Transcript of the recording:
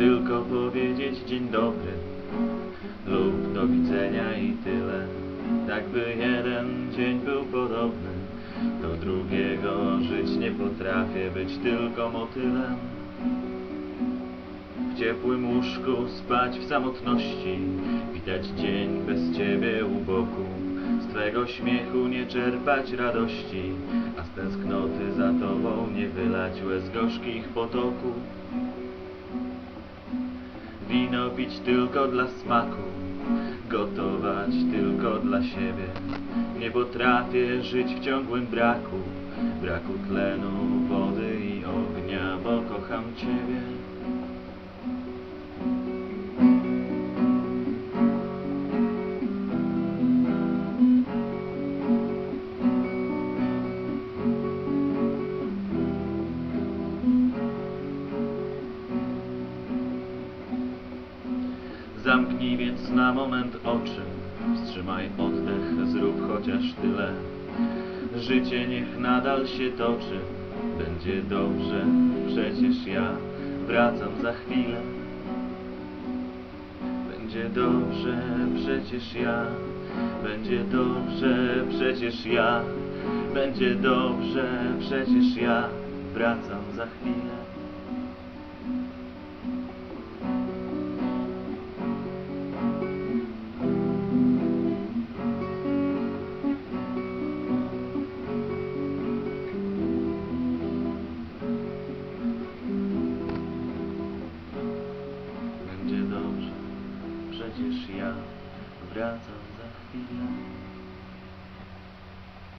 tylko powiedzieć dzień dobry lub do widzenia i tyle. Tak by jeden dzień był podobny do drugiego, żyć nie potrafię, być tylko motylem. W ciepłym łóżku spać w samotności, widać dzień bez ciebie u boku. Z twego śmiechu nie czerpać radości, a z tęsknoty za tobą nie wylać łez gorzkich potoku. Pić tylko dla smaku, gotować tylko dla siebie. Nie potrafię żyć w ciągłym braku, braku tlenu, wody i ognia, bo kocham ciebie. Zamknij więc na moment oczy, wstrzymaj oddech, zrób chociaż tyle. Życie niech nadal się toczy, będzie dobrze, przecież ja wracam za chwilę. Będzie dobrze, przecież ja, będzie dobrze, przecież ja, będzie dobrze, przecież ja wracam za chwilę. Przecież ja wracam za chwilę.